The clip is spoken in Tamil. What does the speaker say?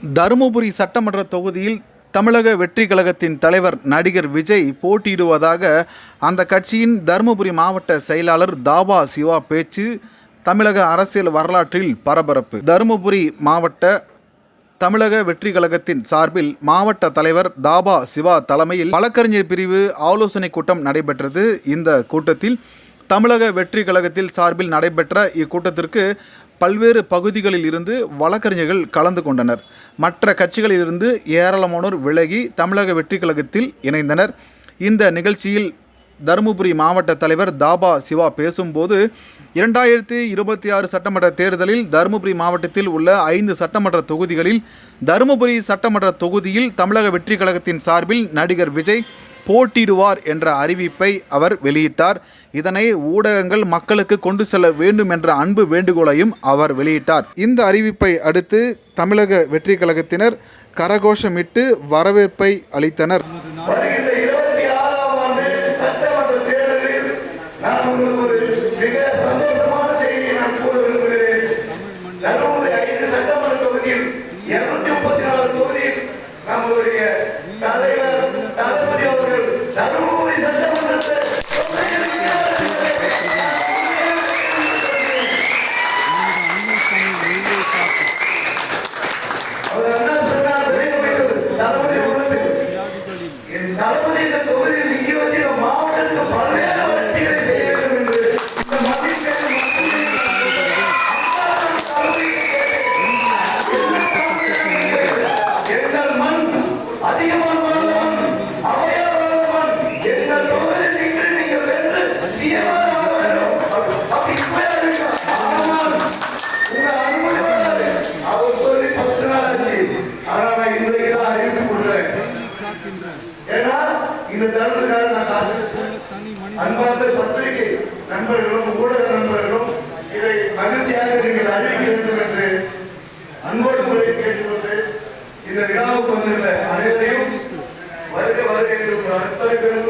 தருமபுரி சட்டமன்ற தொகுதியில் தமிழக வெற்றி கழகத்தின் தலைவர் நடிகர் விஜய் போட்டியிடுவதாக அந்த கட்சியின் தருமபுரி மாவட்ட செயலாளர் தாபா சிவா பேச்சு தமிழக அரசியல் வரலாற்றில் பரபரப்பு. தருமபுரி மாவட்ட தமிழக வெற்றி கழகத்தின் சார்பில் மாவட்ட தலைவர் தாபா சிவா தலைமையில் வழக்கறிஞர் பிரிவு ஆலோசனை கூட்டம் நடைபெற்றது. இந்த கூட்டத்தில் தமிழக வெற்றி கழகத்தில் சார்பில் நடைபெற்ற இக்கூட்டத்திற்கு பல்வேறு பகுதிகளில் இருந்து வழக்கறிஞர்கள் கலந்து கொண்டனர். மற்ற கட்சிகளிலிருந்து ஏராளமானோர் விலகி தமிழக வெற்றி கழகத்தில் இணைந்தனர். இந்த நிகழ்ச்சியில் தருமபுரி மாவட்ட தலைவர் தாபா சிவா பேசும்போது இரண்டாயிரத்தி இருபத்தி ஆறு சட்டமன்ற தேர்தலில் தருமபுரி மாவட்டத்தில் உள்ள ஐந்து சட்டமன்ற தொகுதிகளில் தருமபுரி சட்டமன்ற தொகுதியில் தமிழக வெற்றி கழகத்தின் சார்பில் நடிகர் விஜய் போட்டியிடுவார் என்ற அறிவிப்பை அவர் வெளியிட்டார். இதனை ஊடகங்கள் மக்களுக்கு கொண்டு செல்ல வேண்டும் என்ற அன்பு வேண்டுகோளையும் அவர் வெளியிட்டார். இந்த அறிவிப்பை அடுத்து தமிழக வெற்றி கழகத்தினர் கரகோஷமிட்டு வரவேற்பை அளித்தனர். தளபதி என் தளபதி இந்த தொகுதியில் அன்பார்ந்த பத்திரிகை நண்பர்களும் ஊடக நண்பர்களும் இதை மகிழ்ச்சியாக நீங்கள் அறிவிக்க வேண்டும் என்று அன்போடு முறையில் கேட்டுக்கொண்டு இந்த விழாவுக்கு வந்துள்ள அனைவரையும் வருக வருக என்று உங்கள் அத்தனை பேருக்கும்